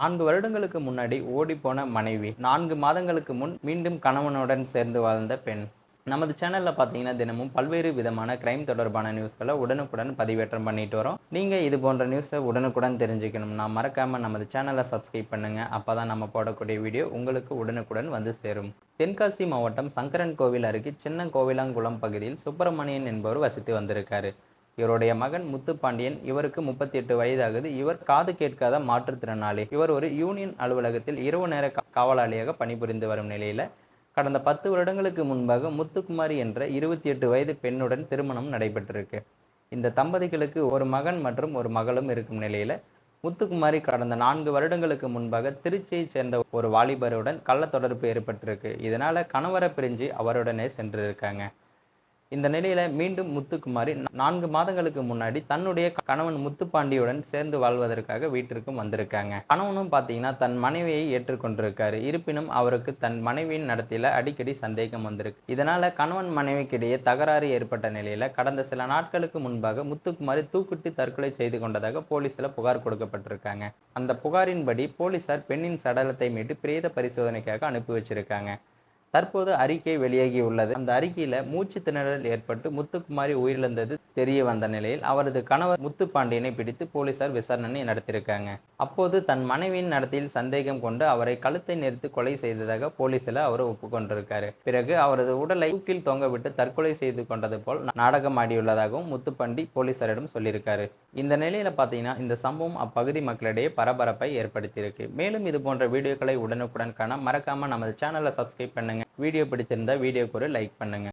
நான்கு வருடங்களுக்கு முன்னாடி ஓடிப்போன மனைவி நான்கு மாதங்களுக்கு முன் மீண்டும் கணவனுடன் சேர்ந்து வாழ்ந்த பெண். நமது சேனலில் பார்த்தீங்கன்னா தினமும் பல்வேறு விதமான கிரைம் தொடர்பான நியூஸ்களை உடனுக்குடன் பதிவேற்றம் பண்ணிட்டு வரோம். நீங்கள் இது போன்ற நியூஸை உடனுக்குடன் தெரிஞ்சுக்கணும்னா மறக்காமல் நமது சேனலை சப்ஸ்கிரைப் பண்ணுங்கள் அப்போ தான் நம்ம போடக்கூடிய வீடியோ உங்களுக்கு உடனுக்குடன் வந்து சேரும். தென்காசி மாவட்டம் சங்கரன் கோவில் அருகே சின்ன கோவிலாங்குளம் பகுதியில் சுப்பிரமணியன் என்பவர் வசித்து வந்திருக்காரு. இவருடைய மகன் முத்துப்பாண்டியன் இவருக்கு முப்பத்தி எட்டு வயதாகுது. இவர் காது கேட்காத மாற்றுத்திறனாளி. இவர் ஒரு யூனியன் அலுவலகத்தில் இரவு நேர காவலாளியாக பணிபுரிந்து வரும் நிலையில கடந்த பத்து வருடங்களுக்கு முன்பாக முத்துக்குமாரி என்ற இருபத்தி எட்டு வயது பெண்ணுடன் திருமணம் நடைபெற்றிருக்கு. இந்த தம்பதிகளுக்கு ஒரு மகன் மற்றும் ஒரு மகளும் இருக்கும் நிலையில முத்துக்குமாரி கடந்த நான்கு வருடங்களுக்கு முன்பாக திருச்சியைச் சேர்ந்த ஒரு வாலிபருடன் கள்ள தொடர்பு ஏற்பட்டிருக்கு. இதனால கணவரை பிரிஞ்சு அவருடனே சென்றிருக்காங்க. இந்த நிலையில மீண்டும் முத்துக்குமாரி நான்கு மாதங்களுக்கு முன்னாடி தன்னுடைய கணவன் முத்துப்பாண்டியுடன் சேர்ந்து வாழ்வதற்காக வீட்டிற்கும் வந்திருக்காங்க. கணவனும் பாத்தீங்கன்னா தன் மனைவியை ஏற்றுக்கொண்டிருக்காரு. இருப்பினும் அவருக்கு தன் மனைவியின் நடத்தில அடிக்கடி சந்தேகம் வந்திருக்கு. இதனால கணவன் மனைவிக்கிடையே தகராறு ஏற்பட்ட நிலையில கடந்த சில நாட்களுக்கு முன்பாக முத்துக்குமாரி தூக்கிட்டு தற்கொலை செய்து கொண்டதாக போலீஸ்ல புகார் கொடுக்கப்பட்டிருக்காங்க. அந்த புகாரின்படி போலீசார் பெண்ணின் சடலத்தை மீட்டு பிரேத பரிசோதனைக்காக அனுப்பி வச்சிருக்காங்க. தற்போது அறிக்கை வெளியாகி உள்ளது. அந்த அறிக்கையில மூச்சு திணறல் ஏற்பட்டு முத்துக்குமாரி உயிரிழந்தது தெரிய வந்த நிலையில் அவரது கணவர் முத்துப்பாண்டியனை பிடித்து போலீசார் விசாரணை நடத்தியிருக்காங்க. அப்போது தன் மனைவியின் நடத்தையில் சந்தேகம் கொண்டு அவரை கழுத்தை நெரித்து கொலை செய்ததாக போலீசில் அவர் ஒப்புக்கொண்டிருக்காரு. பிறகு அவரது உடலை தூக்கில் தொங்கவிட்டு தற்கொலை செய்து கொண்டது போல் நாடகம் ஆடியுள்ளதாகவும் முத்துப்பண்டி போலீசாரிடம் சொல்லியிருக்காரு. இந்த நிலையில பாத்தீங்கன்னா இந்த சம்பவம் அப்பகுதி மக்களிடையே பரபரப்பை ஏற்படுத்தியிருக்கு. மேலும் இது போன்ற வீடியோக்களை உடனுக்குடன் காண மறக்காம நமது சேனலை சப்ஸ்கிரைப் பண்ணுங்க. வீடியோ பிடிச்சிருந்தா வீடியோக்கு ஒரு லைக் பண்ணுங்க.